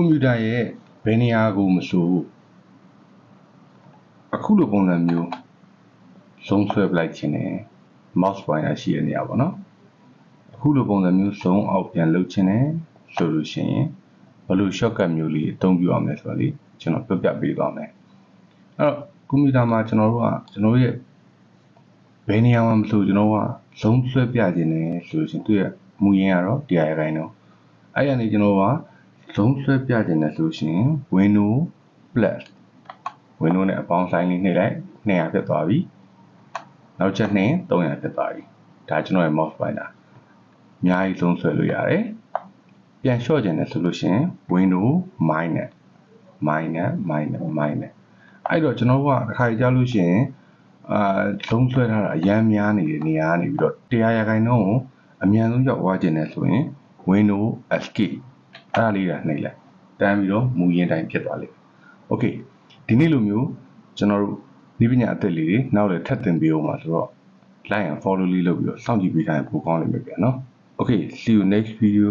ကွန်ပျူတာရဲ့ဘယ်နေရာကိုမဆိုအခုလိုပုံစံမျိုးဆုံးဆွဲပလိုက်ခြင်းနဲ့ mouse pointer ရှိတဲ့နေရာပေါ့နော်အခုလိုပုံစံမျိုးဆုံးအောက်ပြန်လှုပ်ခြင်းနဲ့ဆိုလို့ရှိရင်ဘယ်လို shortcut မျိုးလေးအသုံးပြုအောင်လဲဆိုတော့လေကျွန်တော်ပြပြပေးသွားမယ်အဲ့တော့ကွန်ပျူတာမှာကျွန်တော်တို့ကကျွန်တော်ရဲ့ဘယ်နေရာမှာမဆိုကျွန်တော်ကဆုံးဆွဲပြခြင်းနဲ့ဆိုလို့ရှိရင်သူ့ရဲ့မူရင်းကတော့တရားရခိုင်တော့အဲ့ရနေကျွန်တော်က ဆုံးဆွဲပြခြင်းနဲ့ဆိုလို့ရှိရင် window plus window နဲ့အပေါင်းဆိုင်လေးနှိပ်လိုက်200ဖြစ်သွားပြီနောက်ချက်နဲ့300ဖြစ်သွားပြီဒါကျွန်တော်ရဲ့ mouse pointer အများကြီးဆုံးဆွဲလို့ရတယ်ပြန်လျှော့ခြင်းနဲ့ဆိုလို့ရှိရင် window minus minus minus minus အဲ့တော့ကျွန်တော်ကတစ်ခါကြာလို့ရှိရင်အာလုံးဆွဲထားတာအရမ်းများနေတဲ့နေရာကနေပြီးတော့တရားရခိုင်နှုန်းကိုအမြန်ဆုံးရောက်သွားခြင်းနဲ့ဆိုရင် window escape အဲ့ဒါလေးကနှိပ်လိုက်တန်းပြီးတော့မူရင်းတိုင်းဖြစ်သွားလိမ့်မယ် okay ဒီနေ့လိုမျိုးကျွန်တော်တို့ဒီပညာအသက်လေးတွေနောက်လည်းထပ်သင်ပေးအောင်ပါဆိုတော့ like and follow လေးလုပ်ပြီးတော့စောင့်ကြည့်ပေးထားရင်ပိုကောင်းလိမ့်မယ်ဗျာနော် okay see you next video